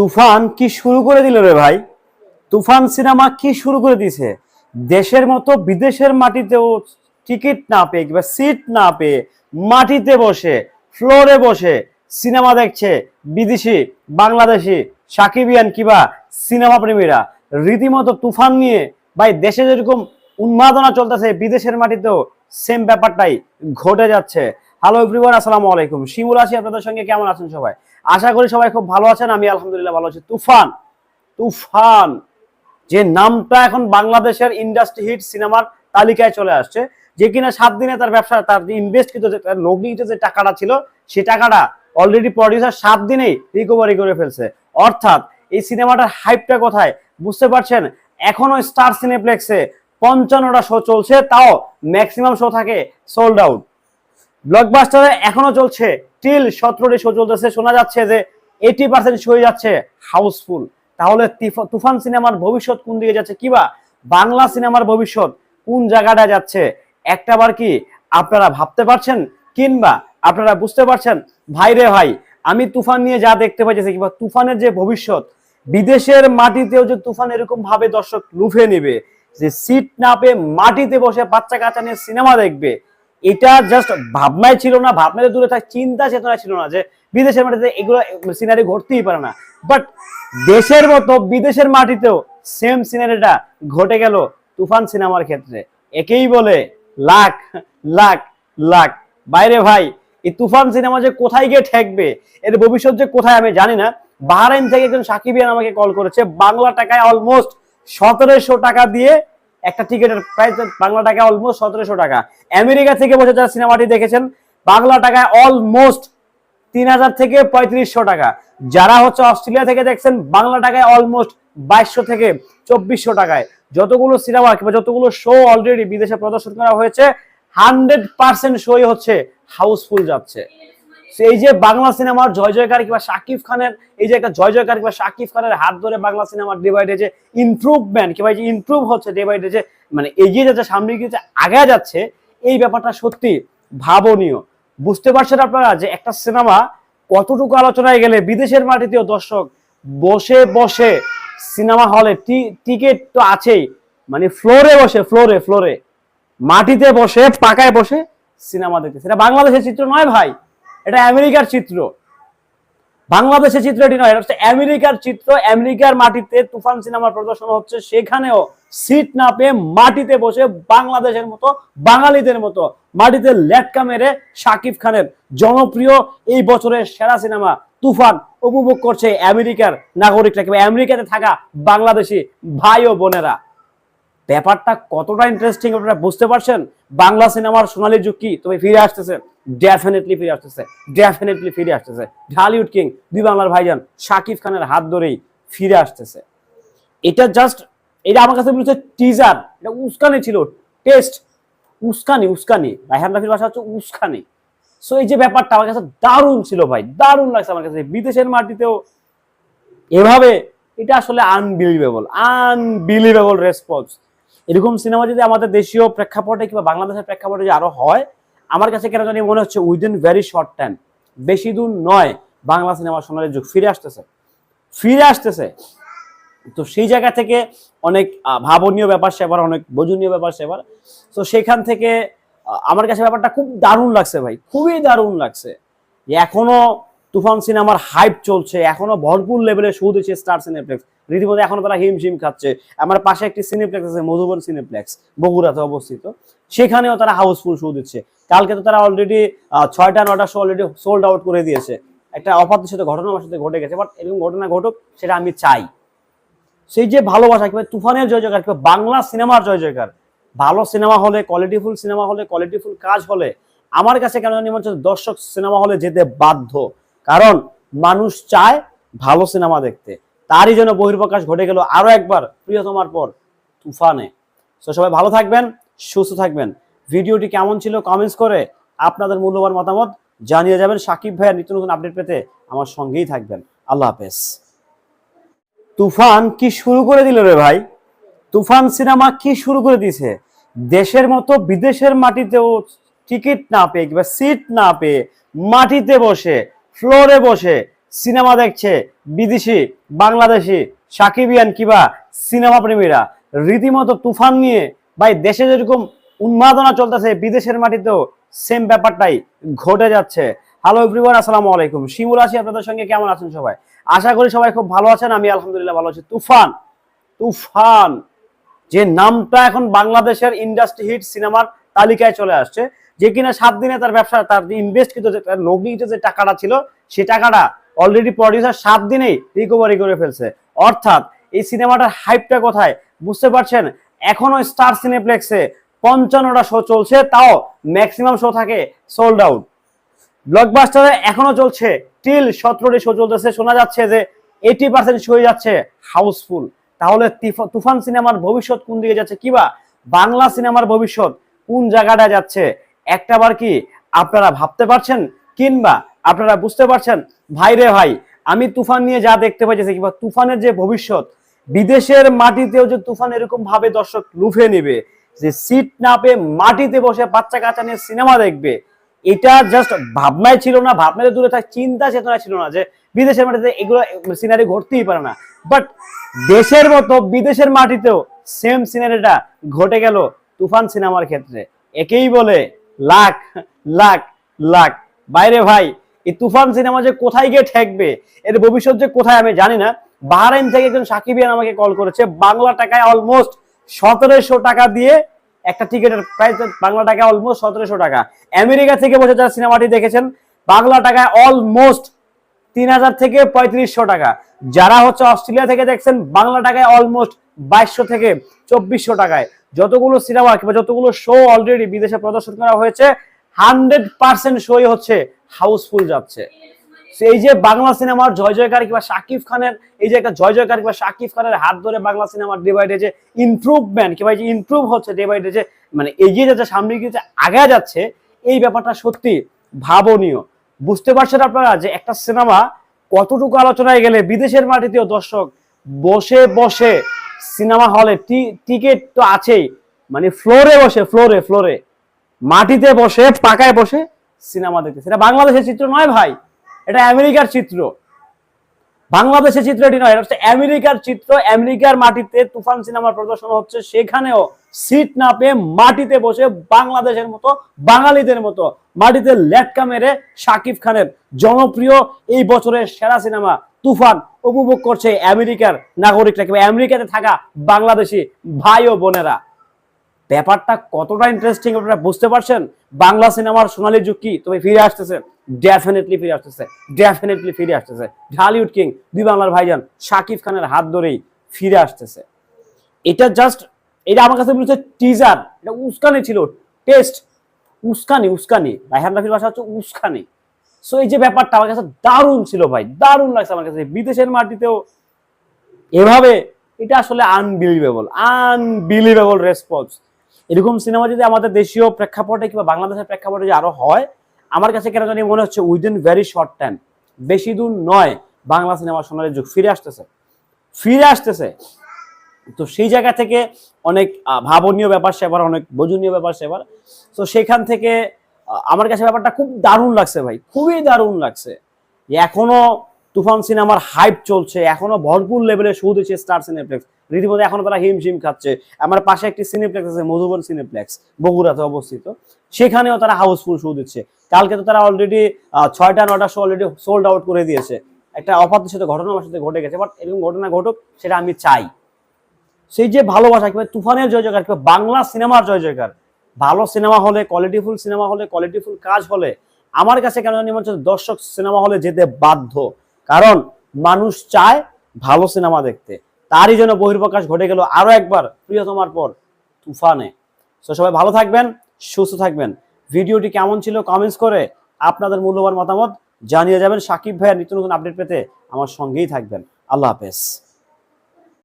তুফান কি শুরু করে দিল রে ভাই? তুফান সিনেমা কি শুরু করে দিছে? দেশের মতো বিদেশের মাটিতেও টিকিট না পেয়ে কিংবা সিট না পেয়ে মাটিতে বসে, ফ্লোরে বসে সিনেমা দেখছে বিদেশি, বাংলাদেশি, সাকিবিয়ান কিবা সিনেমা প্রেমীরা। রীতিমতো তুফান নিয়ে ভাই দেশে যেরকম উন্মাদনা চলতেছে, বিদেশের মাটিতেও সেম ব্যাপারটাই ঘটে যাচ্ছে। হ্যালো এভরিওয়ান আসসালামু আলাইকুম। শিমুল আছি, আপনাদের সঙ্গে কেমন আছেন সবাই? আশা করি সবাই খুব ভালো আছেন, আমি আলহামদুলিল্লাহ ভালো আছি। তুফান তুফান, যে নামটা এখন বাংলাদেশের ইন্ডাস্ট্রি হিট সিনেমার তালিকায় চলে আসছে, যে কিনা সাত দিনে তার ব্যবসা, তার ইনভেস্টকৃত যে, তার লগ্নিত যে টাকাটা ছিল সেই টাকাটা অলরেডি প্রডিউসার সাত দিনেই রিকভারি করে ফেলছে। অর্থাৎ এই সিনেমাটার হাইপটা কোথায়? বুঝতে পারছেন? এখনও স্টার সিনেপ্লেক্সে পঞ্চান্নটা শো চলছে, তাও ম্যাক্সিমাম শো থাকে সোল্ড আউট ব্লকবাস্টারে এখনও চলছে। টিল সতেরোটি শো চলতেছে। শোনা যাচ্ছে যে এইটি পার্সেন্ট শো যাচ্ছে হাউসফুল তাহলে তিফ- তুফান সিনেমার ভবিষ্যৎ কোন দিকে যাচ্ছে? কিবা বাংলা সিনেমার ভবিষ্যৎ কোন জায়গাটা যাচ্ছে? একটাবার কি আপনারা ভাবতে পারছেন? কিংবা আপনারা বুঝতে পারছেন? ভাই রে ভাই, আমি তুফান নিয়ে যা দেখতে পাইতেছি, কিংবা তুফানের যে ভবিষ্যৎ, বিদেশের মাটিতেও যে তুফান এরকম ভাবে দর্শক লুফে নেবে, যে সিট না পেয়ে মাটিতে বসে বাচ্চা কাচ্চা নিয়ে সিনেমা দেখবে এটা জাস্ট ভাবনায় ছিল না ভাবনাতে দূরে থাক, চিন্তা চেতনা ছিল না যে বিদেশের মাটিতে এগুলো সিনারি ঘটতেই পারে না। বাট দেশের মতো বিদেশের মাটিতেও সেম সিনারিটা ঘটে গেল তুফান সিনেমার ক্ষেত্রে। একেই বলে লাখ লাখ লাখ। বাইরে ভাই, এই তুফান সিনেমা যে কোথায় গিয়ে ঠেকবে, এর ভবিষ্যৎ যে কোথায় আমি জানি না। বাহরাইন থেকে একজন সাকিবিয়ান আমাকে কল করেছে, বাংলা টাকায় অলমোস্ট সতেরোশো টাকা দিয়ে একটা টিকিটের প্রাইস বাংলা টাকায় অলমোস্ট সতেরোশো টাকা। আমেরিকা থেকে বসে যারা সিনেমাটি দেখেছেন, বাংলা টাকায় অলমোস্ট তিন হাজার থেকে পঁয়ত্রিশশো টাকা। যারা হচ্ছে অস্ট্রেলিয়া থেকে দেখছেন, বাংলা টাকায় অলমোস্ট বাইশশো থেকে চব্বিশশো টাকায়। যতগুলো সিনেমা কিংবা যতগুলো শো অলরেডি বিদেশে প্রদর্শন করা হয়েছে হান্ড্রেড পার্সেন্ট শোই হচ্ছে হাউসফুল যাচ্ছে। সেই যে বাংলা সিনেমার জয় জয়কার কিংবা শাকিব খানের, এই যে একটা জয় জয়কার কিংবা শাকিব খানের হাত ধরে বাংলা সিনেমার ডিভাইডে যে ইমপ্রুভমেন্ট কিংবা এই যে ইমপ্রুভ হচ্ছে ডিভাইডে যে মানে এগিয়ে যাচ্ছে, সামনে গিয়ে আগে যাচ্ছে, এই ব্যাপারটা সত্যি ভাবনীয়। বুঝতে পারছেন আপনারা যে একটা সিনেমা কতটুকু আলোচনায় গেলে বিদেশের মাটিতেও দর্শক বসে বসে সিনেমা হলে টিকিট তো আছেই মানে ফ্লোরে বসে, ফ্লোরে ফ্লোরে, মাটিতে বসে, পাকায় বসে সিনেমা দেখতেছে এটা বাংলাদেশের চিত্র নয় ভাই। এটা আমেরিকার চিত্র। বাংলাদেশের চিত্র এটি নয় আমেরিকার চিত্র। আমেরিকার মাটিতে তুফান সিনেমার প্রদর্শন হচ্ছে, সেখানেও সিট না পেয়ে মাটিতে বসে বাংলাদেশের মতো, বাঙালিদের মতো মাটিতে লেটকা মেরে শাকিব খানের জনপ্রিয় এই বছরের সেরা সিনেমা তুফান উপভোগ করছে আমেরিকার নাগরিকরা, কিংবা আমেরিকাতে থাকা বাংলাদেশি ভাই ও বোনেরা। ব্যাপারটা কতটা ইন্টারেস্টিং আপনারা বুঝতে পারছেন? বাংলা সিনেমার সোনালী যুগ কি? তবে ফিরে আসতেছে ডেফিনেটলি ফিরে আসতেছে ডেফিনেটলি ফিরে আসতেছে। ঢালিউড কিং দুই বাংলার ভাইজান শাকিব খানের হাত ধরেই ফিরে আসতেছে। এটা জাস্ট এটা আমার কাছে হচ্ছে টিজার এটা উস্কানি ছিল টেস্ট উস্কানি উস্কানি। রায়হান রাফির ভাষা হচ্ছে উস্কানি। সো এই যে ব্যাপারটা আমার কাছে দারুণ ছিল ভাই, দারুণ লাগছে আমার কাছে। বিদেশের মাটিতেও এভাবে, এটা আসলে আনবিলিভেবল আনবিলিভেবল রেসপন্স এরকম সিনেমা যদি আমাদের দেশীয় প্রেক্ষাপটে কিংবা বাংলাদেশের প্রেক্ষাপটে যদি আরও হয়, আমার কাছে কেন জানি মনে হচ্ছে উইদিন ভেরি শর্ট টাইম বেশি দূর নয় বাংলা সিনেমা সোনালী যুগ। ফিরে আসতেছে। ফিরে আসতেছে। তো সেই জায়গা থেকে অনেক ভাবনীয় ব্যাপার সেবার, অনেক বোঝনীয় ব্যাপার সেবার। তো সেখান থেকে আমার কাছে ব্যাপারটা খুব দারুণ লাগছে ভাই, খুবই দারুণ লাগছে। যে এখনও তুফান সিনেমার হাইপ চলছে, এখনও ভরপুর লেভেলে শো দিচ্ছে স্টার সিনেপ্লেক্স রীতিমতো এখনও তারা হিমশিম খাচ্ছে। আমার পাশে একটি সিনেপ্লেক্স আছে, মধুবন সিনেপ্লেক্স বগুড়াতে অবস্থিত। সেখানেও তারা হাউসফুল শো দিচ্ছে। কালকে তো তারা অলরেডি ছয়টা নটা শো অলরেডি সোল্ড আউট করে দিয়েছে। একটা অপ্রত্যাশিত ঘটনা আমার সাথে ঘটে গেছে বাট এরকম ঘটনা ঘটুক, সেটা আমি চাই। সেই যে ভালোবাসা কিংবা তুফানের জয় জয়কার কিংবা বাংলা সিনেমার জয় জয়কার ভালো সিনেমা হলে কোয়ালিটিফুল সিনেমা হলে কোয়ালিটিফুল কাজ হলে, আমার কাছে কেন জানি মনে দর্শক সিনেমা হলে যেতে বাধ্য। কারণ মানুষ চায় ভালো সিনেমা দেখতে। তারই জন্য বহির্প্রকাশ ঘটে গেল আরও একবার প্রিয়তমার পর তুফানে। তো সবাই ভালো থাকবেন, সুস্থ থাকবেন। ভিডিওটি কেমন ছিল কমেন্টস করে আপনাদের মূল্যবান মতামত জানিয়ে যাবেন। সাকিব ভাইয়ের নিত্য নতুন আপডেট পেতে আমার সঙ্গেই থাকবেন। আল্লাহ হাফেজ। তুফান কি শুরু করে দিল রে ভাই? তুফান সিনেমা কি শুরু করে দিয়েছে দেশের মতো বিদেশের মাটিতেও টিকিট না পেয়ে কিংবা সিট না পেয়ে মাটিতে বসে ফ্লোরে বসে সিনেমা দেখছে বিদেশি, বাংলাদেশি সাকিবিয়ান কিবা সিনেমা প্রেমীরা। রীতিমতো তুফান নিয়ে ভাই দেশে যেরকম উন্মাদনা চলতেছে, বিদেশের মাটিতেও সেম ব্যাপারটাই ঘটে যাচ্ছে। হ্যালো এভরিওয়ান আসসালামু আলাইকুম। শিমুল আছি আপনাদের সঙ্গে, কেমন আছেন সবাই? আশা করি সবাই খুব ভালো আছেন, আমি আলহামদুলিল্লাহ ভালো আছি। তুফান তুফান, যে নামটা এখন বাংলাদেশের ইন্ডাস্ট্রি হিট সিনেমার তালিকায় চলে আসছে। যে কিনা সাত দিনে তার ব্যবসা, তার ইনভেস্ট কিন্তু লগ্নিত যে টাকাটা ছিল, সে টাকাটা অলরেডি প্রডিউসার সাত দিনেই রিকভারি করে ফেলছে। অর্থাৎ এই সিনেমাটার হাইপটা কোথায়? বুঝতে পারছেন? এখনও স্টার সিনেপ্লেক্সে পঞ্চান্নটা শো চলছে, তাও ম্যাক্সিমাম শো থাকে সোল্ড আউট ব্লকবাস্টারে এখনও চলছে টিল সতেরোটি শো চলতেছে। শোনা যাচ্ছে যে এইটি পার্সেন্ট শো যাচ্ছে হাউসফুল তাহলে তিফ- তুফান সিনেমার ভবিষ্যৎ কোন দিকে যাচ্ছে? কিবা বাংলা সিনেমার ভবিষ্যৎ কোন জায়গাটা যাচ্ছে? একটাবার কি আপনারা ভাবতে পারছেন? কিংবা আপনারা বুঝতে পারছেন? ভাই রে ভাই, আমি তুফান নিয়ে যা দেখতে পাইতেছি কিংবা তুফানের যে ভবিষ্যৎ, বিদেশের মাটিতেও যে তুফান এরকম ভাবে দর্শক লুফে নেবে, যে সিট না পেয়ে মাটিতে বসে বাচ্চা কাচ্চা নিয়ে সিনেমা দেখবে, এটা জাস্ট ভাবনায় ছিল না ভাবনাতে দূরে থাক, চিন্তা চেতনা ছিল না যে বিদেশের মাটিতে এগুলো সিনারি ঘটতেই পারে না। বাট দেশের মতো বিদেশের মাটিতেও সেম সিনারিটা ঘটে গেল তুফান সিনেমার ক্ষেত্রে। একেই বলে লাখ লাখ লাখ। বাইরে ভাই এই তুফান সিনেমা যে কোথায় গিয়ে ঠেকবে, এর ভবিষ্যৎ যে কোথায় আমি জানি না। বাহারাইন থেকে একজন সাকিবিয়ান আমাকে কল করেছে, বাংলা টাকায় অলমোস্ট সতেরোশো টাকা দিয়ে একটা টিকিটের প্রাইস বাংলা টাকায় অলমোস্ট সতেরোশো টাকা। আমেরিকা থেকে বসে যারা সিনেমাটি দেখেছেন, বাংলা টাকায় অলমোস্ট তিন হাজার থেকে পঁয়ত্রিশশো টাকা। যারা হচ্ছে অস্ট্রেলিয়া থেকে দেখছেন, বাংলা টাকায় অলমোস্ট বাইশশো থেকে চব্বিশশো টাকায়। যতগুলো সিনেমা কিংবা যতগুলো শো অলরেডি বিদেশে প্রদর্শন করা হয়েছে হান্ড্রেড পার্সেন্ট শোই হচ্ছে হাউসফুল যাচ্ছে। এই যে বাংলা সিনেমার জয় জয়কার কিংবা শাকিব খানের, এই যে একটা জয় জয়কার কিংবা শাকিব খানের হাত ধরে বাংলা সিনেমার ডিভাইডে যে ইমপ্রুভমেন্ট কিংবা যে ইমপ্রুভ হচ্ছে ডিভাইডে যে মানে এগিয়ে যাচ্ছে, সামনে গিয়ে যে আগে যাচ্ছে, এই ব্যাপারটা সত্যি ভাবনীয়। বুঝতে পারছেন আপনারা যে একটা সিনেমা কতটুকু আলোচনায় গেলে বিদেশের মাটিতেও দর্শক বসে বসে সিনেমা হলে টিকিট তো আছেই মানে ফ্লোরে বসে ফ্লোরে ফ্লোরে মাটিতে বসে, পাকায় বসে সিনেমা দেখতে সেটা বাংলাদেশের চিত্র নয় ভাই, এটা আমেরিকার চিত্র। বাংলাদেশের চিত্র এটি নয়, এটা হচ্ছে আমেরিকার চিত্র। আমেরিকার মাটিতে তুফান সিনেমার প্রদর্শন হচ্ছে, সেখানেও সিট না পেয়ে মাটিতে বসে বাংলাদেশের মতো, বাঙালিদের মতো মাটিতে লেটকা মেরে শাকিব খানের জনপ্রিয় এই বছরের সেরা সিনেমা তুফান উপভোগ করছে আমেরিকার নাগরিকরা, কিংবা আমেরিকাতে থাকা বাংলাদেশি ভাই ও বোনেরা। ব্যাপারটা কতটা ইন্টারেস্টিং আপনারা বুঝতে পারছেন? বাংলা সিনেমার সোনালী যুগ কি? তবে ফিরে আসতেছে। ডেফিনেটলি ফিরে আসতেছে। ডেফিনেটলি ফিরে আসতেছে। ঢালিউড কিং দুই বাংলার ভাইজান, শাকিব খানের হাত ধরেই ফিরে আসতেছে। এটা জাস্ট এটা আমার কাছে হচ্ছে টিজার এটা উস্কানি ছিল। টেস্ট উস্কানি উস্কানি। রায়হান রাফির ভাষা হচ্ছে উস্কানি। সো এই যে ব্যাপারটা আমার কাছে দারুণ ছিল ভাই। দারুণ লাগছে আমার কাছে। বিদেশের মাটিতেও এভাবে, এটা আসলে আনবিলিভেবল আনবিলিভেবল রেসপন্স এরকম সিনেমা যদি আমাদের দেশীয় প্রেক্ষাপটে কিংবা বাংলাদেশের প্রেক্ষাপটে যদি আরও হয়, আমার কাছে কেন জানি মনে হচ্ছে উইদিন ভেরি শর্ট টাইম বেশি দূর নয় বাংলা সিনেমা সোনালী যুগ। ফিরে আসতেছে। ফিরে আসতেছে। তো সেই জায়গা থেকে অনেক ভাবনীয় ব্যাপার সেবার, অনেক বোঝনীয় ব্যাপার সেবার। তো সেখান থেকে আমার কাছে ব্যাপারটা খুব দারুণ লাগছে ভাই। খুবই দারুণ লাগছে। এখনও তুফান সিনেমার হাইপ চলছে। এখনও ভরপুর লেভেলে শো দিচ্ছে স্টার সিনেপ্লেক্স রীতিমতো এখন তারা হিমশিম খাচ্ছে। আমার পাশে একটি সিনেপ্লেক্স আছে, মধুবন সিনেপ্লেক্স বগুড়াতে অবস্থিত। সেখানেও তারা হাউসফুল শো দিচ্ছে। কালকে তো তারা অলরেডি ছয়টা নটা শো অলরেডি সোল্ড আউট করে দিয়েছে। একটা অপ্রত্যাশিত ঘটনা আমার সাথে ঘটে গেছে বাট এরকম ঘটনা ঘটুক, সেটা আমি চাই। সেই যে ভালোবাসা কিংবা তুফানের জয় জয়কার কিংবা বাংলা সিনেমার জয় জয়কার ভালো সিনেমা হলে কোয়ালিটিফুল সিনেমা হলে কোয়ালিটিফুল কাজ হলে, আমার কাছে কেন জানি মনে হচ্ছে দর্শক সিনেমা হলে যেতে বাধ্য। কারণ মানুষ চায় ভালো সিনেমা দেখতে। তারই জন্য বহির্প্রকাশ ঘটে গেল আরও একবার প্রিয়তমার পর তুফানে। তো সবাই ভালো থাকবেন, সুস্থ থাকবেন। ভিডিওটি কেমন ছিল কমেন্টস করে আপনাদের মূল্যবান মতামত জানিয়ে যাবেন। সাকিব ভাইয়ের নিত্য নতুন আপডেট পেতে আমার সঙ্গেই থাকবেন। আল্লাহ হাফেজ।